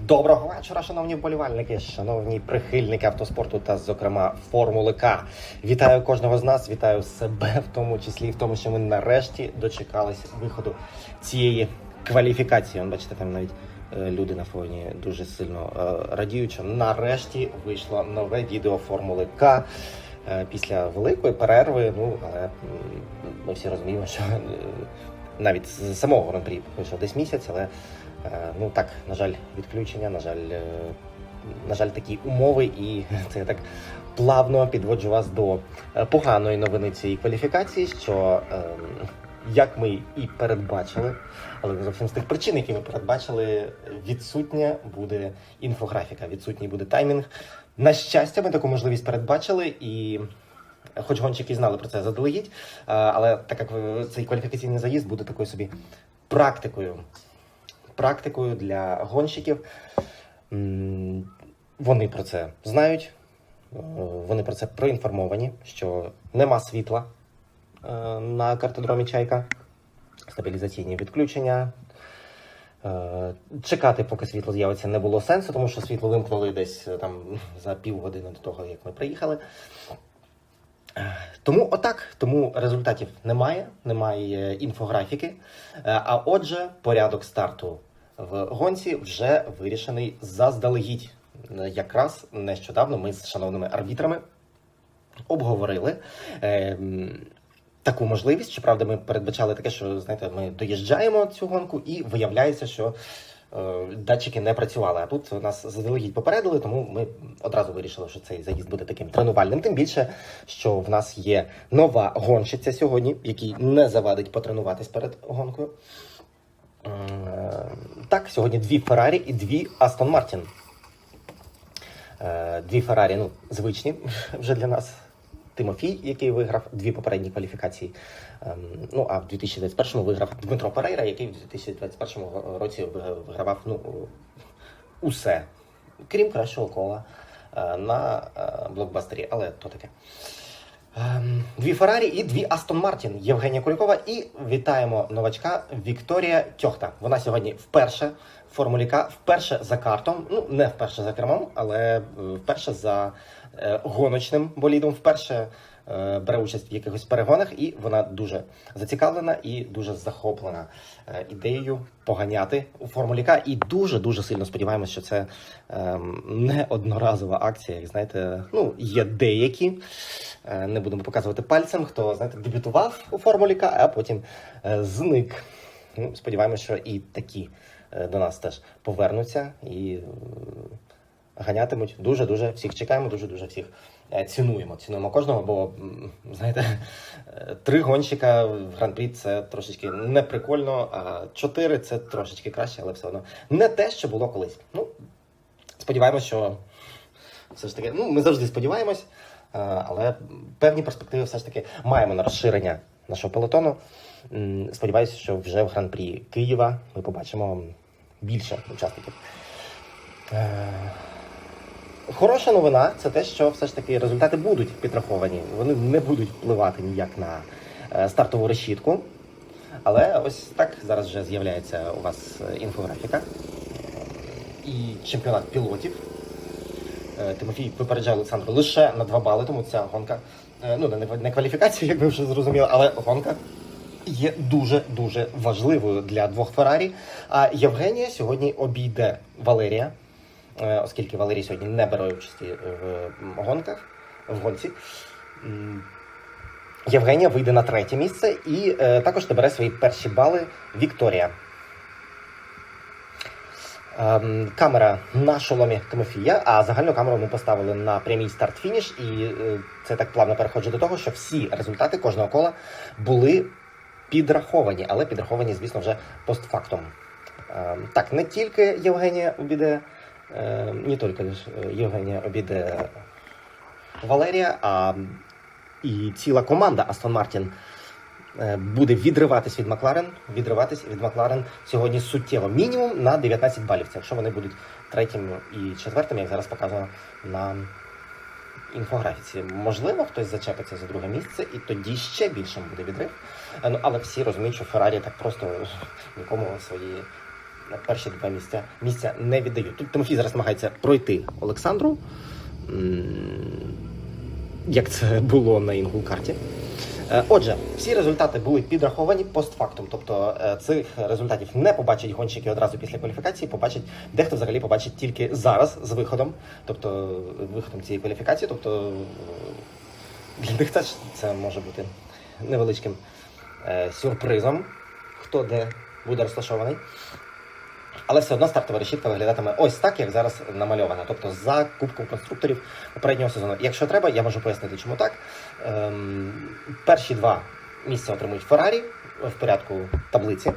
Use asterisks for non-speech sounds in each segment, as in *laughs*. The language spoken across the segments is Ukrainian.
Доброго вечора, шановні вболівальники, шановні прихильники автоспорту та, зокрема, Формули К. Вітаю кожного з нас, вітаю себе, в тому числі в тому, що ми нарешті дочекались виходу цієї кваліфікації. Он, бачите, там навіть е, люди на фоні дуже сильно е, радіють, що нарешті вийшло нове відео Формули К. Е, Після великої перерви, ну але ми всі розуміємо, що навіть з самого гран-прі вийшов десь місяць, але Ну так, на жаль, відключення, на жаль, е, на жаль, такі умови, і *laughs* це я так плавно підводжу вас до е, поганої новини цієї кваліфікації, що е, як ми і передбачили, але не зовсім з тих причин, які ми передбачили, відсутня буде інфографіка, відсутній буде таймінг. На щастя, ми таку можливість передбачили і. Хоч гонщики знали про це заздалегідь, е, але так як е, цей кваліфікаційний заїзд буде такою собі практикою практикою для гонщиків. Вони про це знають, е, вони про це проінформовані, що нема світла е, на картодромі Чайка, стабілізаційні відключення. Е, Чекати, поки світло з'явиться, не було сенсу, тому що світло вимкнули десь там за півгодини до того, як ми приїхали. Е, Тому отак, тому результатів немає, немає інфографіки. Е, А отже, порядок старту в гонці вже вирішений заздалегідь. Е, Якраз нещодавно ми з шановними арбітрами обговорили. е, Таку можливість, щоправда, ми передбачали таке, що знаєте, ми доїжджаємо цю гонку, і виявляється, що е, датчики не працювали. А тут нас заздалегідь попередили, тому ми одразу вирішили, що цей заїзд буде таким тренувальним. Тим більше, що в нас є нова гонщиця сьогодні, якій не завадить потренуватись перед гонкою. Е, Так, сьогодні дві Феррарі і дві Астон Мартін. Е, Дві Феррарі, ну, звичні вже для нас. Тимофій, який виграв дві попередні кваліфікації. Ем, Ну а в 2021-му виграв Дмитро Перейра, який в 2021 році вигравав ну, усе, крім кращого кола е, на е, блокбастері, але то таке. Ем, Дві Феррарі і дві Астон Мартін. Євгенія Кулікова. І вітаємо новачка Вікторія Тьохта. Вона сьогодні вперше в Формулі К, вперше за картом. Ну, не вперше за кермом, але е, вперше за гоночним болідом. Вперше е, бере участь в якихось перегонах, і вона дуже зацікавлена і дуже захоплена е, ідеєю поганяти у Формулі К. І дуже дуже сильно сподіваємося, що це ем, не одноразова акція. Як знаєте, ну є деякі. Е, Не будемо показувати пальцем, хто знаєте, дебютував у Формулі К, а потім е, зник. Ну, сподіваємося, що і такі е, до нас теж повернуться і е, ганятимуть. Дуже дуже всіх чекаємо, дуже дуже всіх е, цінуємо. Цінуємо кожного, бо знаєте, е, три гонщика в гран-прі це трошечки не прикольно, а чотири це трошечки краще, але все одно не те, що було колись. Ну, сподіваємось, що все ж таки, ну, ми завжди сподіваємось, е, але певні перспективи все ж таки маємо на розширення нашого пелотону. Сподіваюся, що вже в гран-прі Києва ми побачимо більше учасників. Хороша новина це те, що все ж таки результати будуть підраховані. Вони не будуть впливати ніяк на е, стартову решітку. Але ось так зараз вже з'являється у вас е, інфографіка і чемпіонат пілотів. Е, Тимофій випереджає Олександру лише на 2 бали, тому ця гонка, ну не, кваліфікація, як ви вже зрозуміли, але гонка є дуже-дуже важливою для двох Феррарі. А Євгенія сьогодні обійде Валерія, оскільки Валерій сьогодні не бере участі в гонках, в гонці. Євгенія вийде на третє місце і е, також набере свої перші бали Вікторія. Ем, камера на шоломі Тимофія, а загальну камеру ми поставили на прямій старт-фініш, і е, це так плавно переходжу до того, що всі результати кожного кола були підраховані, але підраховані, звісно, вже постфактум. Ем, так, не тільки Євгенія обіде, е, не тільки лиш, е, Євгенія обіде Валерія, а і ціла команда Астон Мартін е, буде відриватись від Макларен, відриватись від Макларен сьогодні суттєво. Мінімум на 19 балів. Це якщо вони будуть третім і четвертим, як зараз показано на інфографіці. Можливо, хтось зачепиться за друге місце, і тоді ще більшим буде відрив. Е, Ну, але всі розуміють, що Феррарі так просто нікому свої перші два місця місця не віддають. Тут Тимофій зараз намагається пройти Олександру, як це було на інгул-карті. Е, Отже, всі результати були підраховані постфактум, тобто е, цих результатів не побачать гонщики одразу після кваліфікації, побачить дехто взагалі побачить тільки зараз з виходом, тобто виходом цієї кваліфікації. Тобто для них теж це може бути невеличким е, сюрпризом, хто де буде розташований. Але все одно стартова решітка виглядатиме ось так, як зараз намальована, Тобто за кубком конструкторів попереднього сезону. Якщо треба, я можу пояснити, чому так. Ем, перші два місця отримують Феррарі в порядку таблиці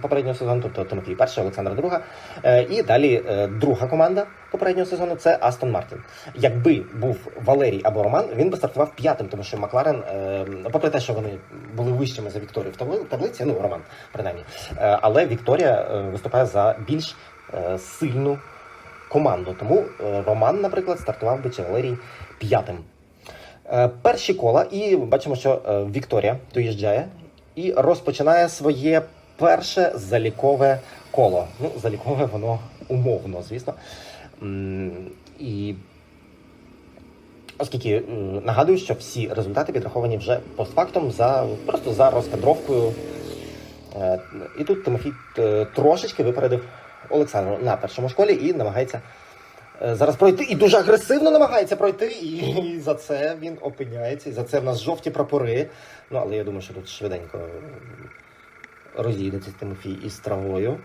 попереднього сезону, тобто Тимофій перший, Олександр друга. Е, і далі е, друга команда попереднього сезону це Астон Мартін. Якби був Валерій або Роман, він би стартував п'ятим, тому що Макларен, е, попри те, що вони були вищими за Вікторію в таблиці, ну Роман, принаймні, але Вікторія виступає за більш сильну команду. Тому Роман, наприклад, стартував би чи Валерій п'ятим. Перші кола, і бачимо, що Вікторія доїжджає і розпочинає своє перше залікове коло. Ну, залікове воно умовно, звісно. І оскільки нагадую, що всі результати підраховані вже постфактом за просто за розкадровкою. Е, І тут Тимофій е, трошечки випередив Олександру на першому школі і намагається е, зараз пройти. І дуже агресивно намагається пройти. І за це він опиняється. І за це в нас жовті прапори. Ну, але я думаю, що тут швиденько розійдеться Тимофій із травою.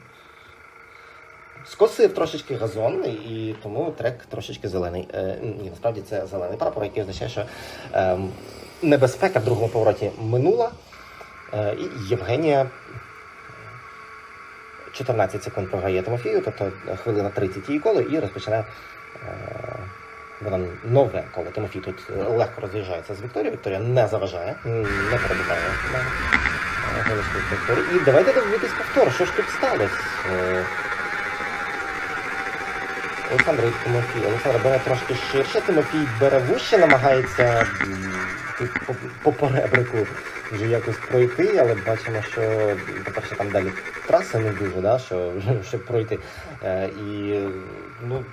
Скосив трошечки газон, і тому трек трошечки зелений. Е, ні, насправді це зелений прапор, який означає, що е, небезпека в другому повороті минула. Е, і Євгенія 14 секунд програє Тимофію, тобто хвилина 30 її коло, і розпочинає е, вона нове коло. Тимофій тут легко роз'їжджається з Вікторією. Вікторія не заважає, не перебуває І давайте дивитись повтор. Що ж тут сталося? Олександр Тимофій. Олександр бере трошки ширше, Тимофій бере вище, намагається по, по поребрику вже якось пройти, але бачимо, що, по-перше, там далі траси не дуже, да, що, *laughs* щоб пройти. Е, і, ну,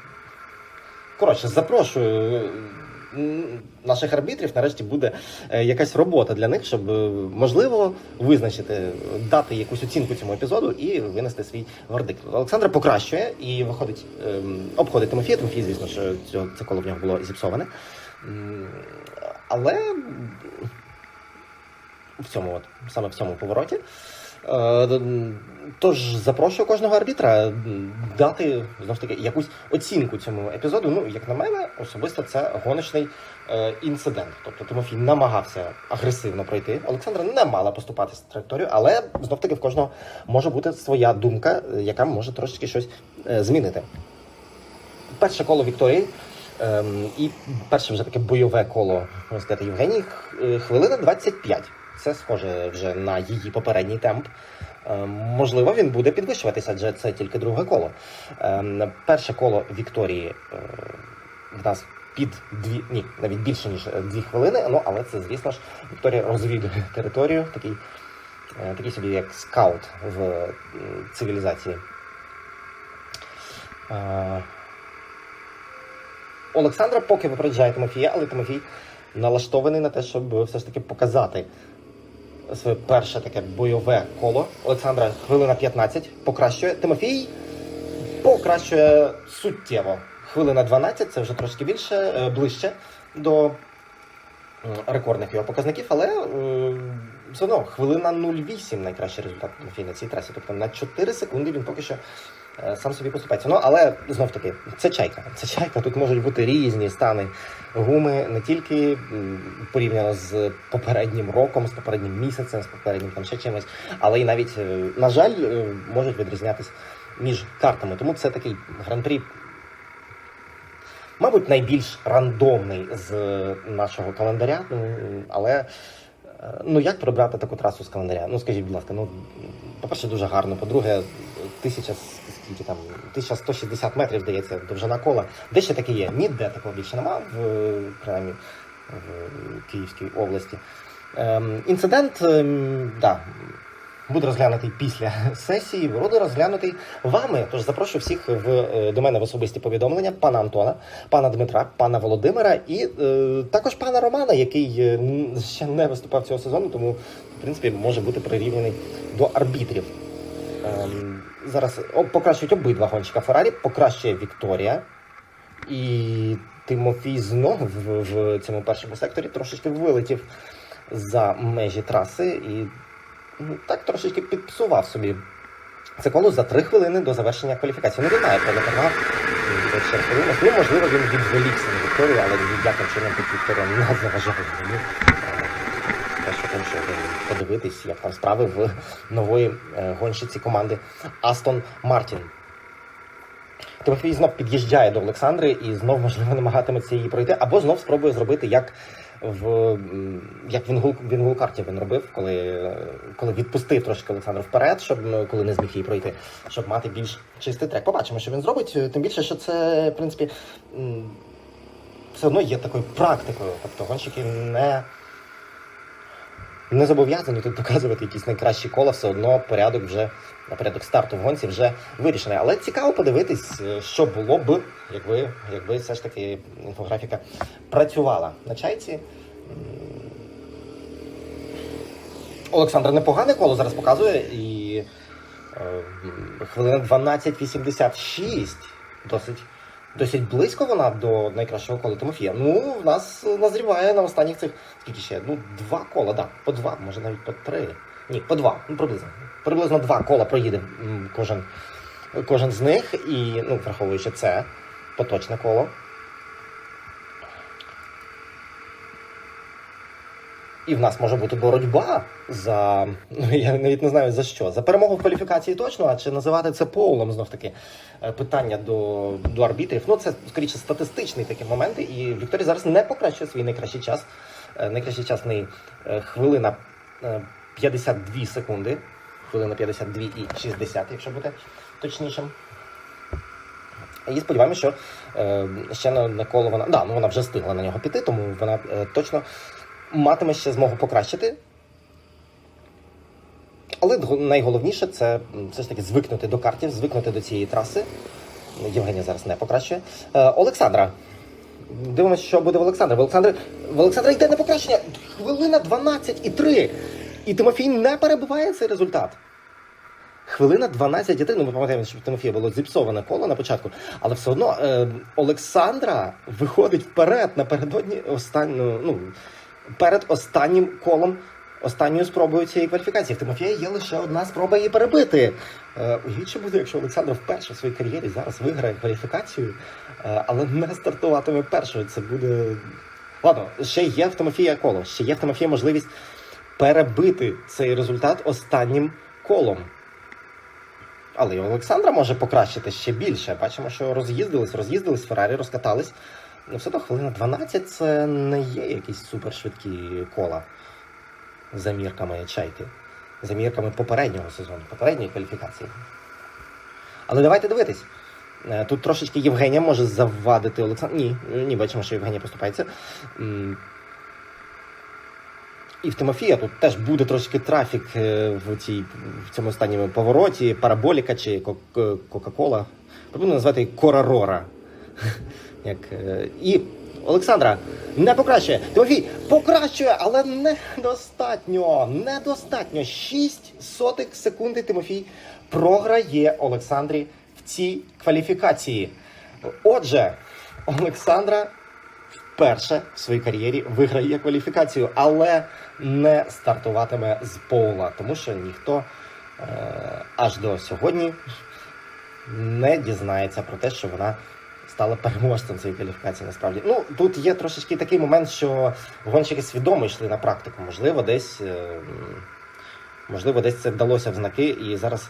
коротше, запрошую. Наших арбітрів нарешті буде е, якась робота для них, щоб е, можливо визначити, дати якусь оцінку цьому епізоду і винести свій вердикт. Олександр покращує і виходить, ем, обходить Тимофія. Тимофій, звісно, що це коло в нього було зіпсоване. Але в цьому, от, саме в цьому повороті. Е, Тож запрошую кожного арбітра дати знову ж таки якусь оцінку цьому епізоду. Ну, як на мене, особисто це гоночний е, інцидент. Тобто Тимофій намагався агресивно пройти. Олександра не мала поступатися траєкторію, але знов таки в кожного може бути своя думка, е, яка може трошечки щось е, змінити. Перше коло Вікторії. Ем, і перше вже таке бойове коло, можна сказати, Євгенії. Е, Хвилина 25. Це схоже вже на її попередній темп. Ем, можливо, він буде підвищуватися, адже це тільки друге коло. Ем, перше коло Вікторії е, в нас під дві, ні, навіть більше ніж е, дві хвилини. Ну, але це, звісно ж, Вікторія розвідує *laughs* територію, такий, е, такий собі як скаут в е, цивілізації. Е, Олександра поки випереджає Тимофія, але Тимофій налаштований на те, щоб все ж таки показати своє перше таке бойове коло. Олександра хвилина 15 покращує. Тимофій покращує суттєво. Хвилина 12, це вже трошки більше, е, ближче до рекордних його показників, але е, все одно хвилина 0,8 найкращий результат Тимофій на цій трасі. Тобто на 4 секунди він поки що сам собі поступається. Ну, але знов таки, це чайка. Це чайка. Тут можуть бути різні стани гуми, не тільки порівняно з попереднім роком, з попереднім місяцем, з попереднім там ще чимось, але й навіть, е, на жаль, е, можуть відрізнятись між картами. Тому це такий гран-прі. Мабуть, найбільш рандомний з нашого календаря, але е, ну як прибрати таку трасу з календаря? Ну скажіть, будь ласка, ну по-перше, дуже гарно. По-друге, тисяча скільки там 1160 метрів, здається, довжина кола. Де ще таке є? Ніде такого більше нема, в принаймні в Київській області. Ем, інцидент, ем, да, буде розглянутий після *laughs* сесії, буде розглянутий вами. Тож запрошую всіх в, е, до мене в особисті повідомлення пана Антона, пана Дмитра, пана Володимира і е, також пана Романа, який е, ще не виступав цього сезону, тому в принципі може бути прирівняний до арбітрів. Ем, зараз покращують обидва гонщика Феррарі, покращує Вікторія. І Тимофій знову в, в цьому першому секторі трошечки вилетів за межі траси і так трошечки підпсував собі це коло за три хвилини до завершення кваліфікації. Ну, він має переваг. Хвилину. Ну, можливо, він відволікся на Вікторію, але ніяким чином тут Вікторія не заважає йому. Е, подивитись, як там справи в нової е, гонщиці команди Астон Мартін. Тимофій знов під'їжджає до Олександри і знов, можливо, намагатиметься її пройти, або знов спробує зробити, як в як в Інгул, в Інгулкарті він робив, коли, коли відпустив трошки Олександр вперед, щоб коли не зміг її пройти, щоб мати більш чистий трек. Побачимо, що він зробить. Тим більше, що це, в принципі, все одно є такою практикою. Тобто гонщики не. Не зобов'язані тут показувати якісь найкращі кола, все одно порядок вже порядок старту в гонці вже вирішений. Але цікаво подивитись, е, що було б, якби, якби все ж таки інфографіка працювала на чайці. Олександр непогане коло зараз показує і е, хвилина 12.86. Досить. Досить близько вона до найкращого кола Тимофія. Ну, в нас назріває на останніх цих скільки ще? Ну, два кола, да, по два, може навіть по три. Ні, по два, ну приблизно. Приблизно два кола проїде кожен, кожен з них, і ну, враховуючи це, поточне коло. І в нас може бути боротьба за. Ну я навіть не знаю за що. За перемогу в кваліфікації точно, а чи називати це поулом знов таки е, питання до, до арбітрів. Ну, це скоріше статистичні такі моменти. І Вікторія зараз не покращує свій найкращий час. Е, Найкращий час неї е, хвилина е, 52 секунди. Хвилина 52 і 60, якщо бути точнішим. І сподіваємося, що е, ще на коло вона. Да, ну вона вже встигла на нього піти, тому вона е, точно матиме ще змогу покращити. Але найголовніше це все ж таки звикнути до картів, звикнути до цієї траси. Євгенія зараз не покращує. Е, Олександра. Дивимося, що буде в Олександра. В Олександра, в Олександра йде на покращення. Хвилина 12 і 3. І Тимофій не перебиває цей результат. Хвилина 12 і 3. Ну, ми пам'ятаємо, що Тимофія було зіпсоване коло на початку, але все одно е, Олександра виходить вперед напередодні останнього, ну, перед останнім колом, останньою спробою цієї кваліфікації. В Тимофія є лише одна спроба її перебити. Е, уявіть, що буде, якщо Олександр вперше в своїй кар'єрі зараз виграє кваліфікацію, е, але не стартуватиме першою. Це буде. Ладно, ще є в Тимофія коло, ще є в Тимофія можливість перебити цей результат останнім колом. Але і Олександра може покращити ще більше. Бачимо, що роз'їздились, роз'їздились, Феррарі розкатались. Ну, все одно хвилина 12 це не є якісь супершвидкі кола за мірками чайки, за мірками попереднього сезону, попередньої кваліфікації. Але давайте дивитись. Е, Тут трошечки Євгенія може завадити Олександр. Ні, ні, бачимо, що Євгенія поступається. І в Тимофія тут теж буде трошки трафік е, в, цій, в цьому останньому повороті, параболіка чи Кока-Кола. Потрібно назвати Корарора. Як, е, і Олександра не покращує. Тимофій покращує, але недостатньо. Недостатньо. 6 сотих секунди Тимофій програє Олександрі в цій кваліфікації. Отже, Олександра вперше в своїй кар'єрі виграє кваліфікацію, але не стартуватиме з пола, тому що ніхто е, аж до сьогодні не дізнається про те, що вона стала переможцем цієї кваліфікації. Насправді, ну тут є трошечки такий момент, що гонщики свідомо йшли на практику. Можливо, десь. е, Можливо, десь це вдалося в знаки, і зараз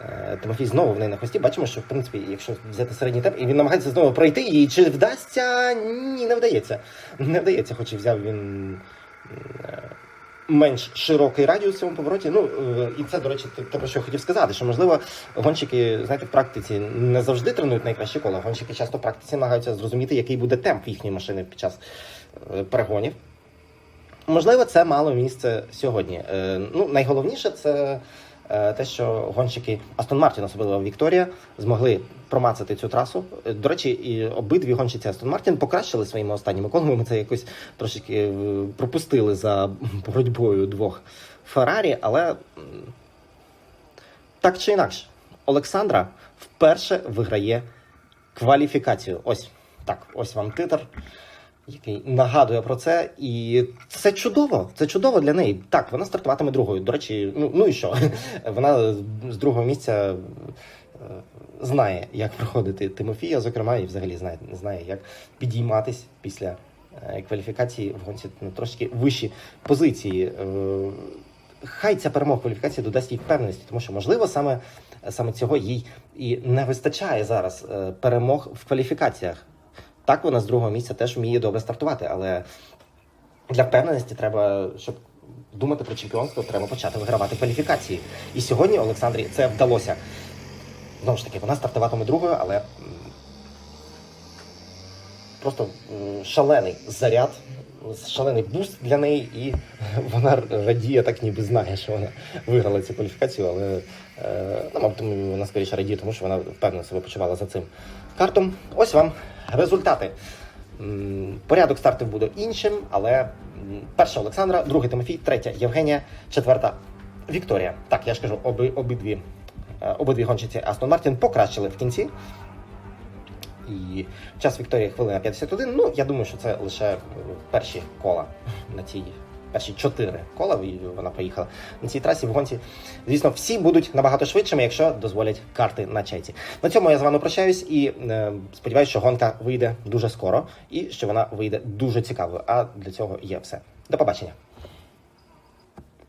е, Тимофій знову в неї на хвості. Бачимо, що в принципі, якщо взяти середній темп, і він намагається знову пройти, і чи вдасться? Ні, не вдається. Не вдається, хоч і взяв він е, менш широкий радіус в цьому повороті. Ну е, і це, до речі, те, про що я хотів сказати, що можливо гонщики, знаєте, в практиці не завжди тренують найкращі кола. Гонщики часто в практиці намагаються зрозуміти, який буде темп їхньої машини під час е, перегонів. Можливо, це мало місце сьогодні. Е, ну, найголовніше це те, що гонщики Астон Мартін, особливо Вікторія, змогли промацати цю трасу. Е, До речі, і обидві гонщиці Астон Мартін покращили своїми останніми колами. Ми це якось трошечки е, пропустили за боротьбою двох Феррарі, але так чи інакше, Олександра вперше виграє кваліфікацію. Ось так, ось вам титр, який нагадує про це. І це чудово. Це чудово для неї. Так, вона стартуватиме другою. До речі, ну, ну і що? *laughs* Вона з другого місця е, знає, як проходити Тимофія, зокрема, і взагалі знає, знає, як підійматись після е, кваліфікації в гонці на трошки вищі позиції. Е, Хай ця перемога кваліфікації додасть їй впевненості, тому що можливо саме, саме цього їй і не вистачає зараз перемог в кваліфікаціях. Так, вона з другого місця теж вміє добре стартувати, але для впевненості треба, щоб думати про чемпіонство, треба почати вигравати кваліфікації. І сьогодні Олександрі це вдалося. Знову ж таки, вона стартуватиме другою, але просто шалений заряд, шалений буст для неї, і *laughs* вона радіє, так ніби знає, що вона виграла цю кваліфікацію, але е, ну, мабуть, вона скоріше радіє, тому що вона впевнено себе почувала за цим картом. Ось вам результати. Порядок стартів буде іншим, але перша Олександра, другий Тимофій, третя Євгенія, четверта Вікторія. Так, я ж кажу, оби, обидві, е, обидві гонщиці Астон Мартін покращили в кінці. І час Вікторії хвилина 51. Ну, я думаю, що це лише е, перші кола на цій. Перші чотири кола вона поїхала на цій трасі в гонці. Звісно, всі будуть набагато швидшими, якщо дозволять карти на чайці. На цьому я з вами прощаюсь і е, сподіваюся, що гонка вийде дуже скоро і що вона вийде дуже цікавою. А для цього є все. До побачення.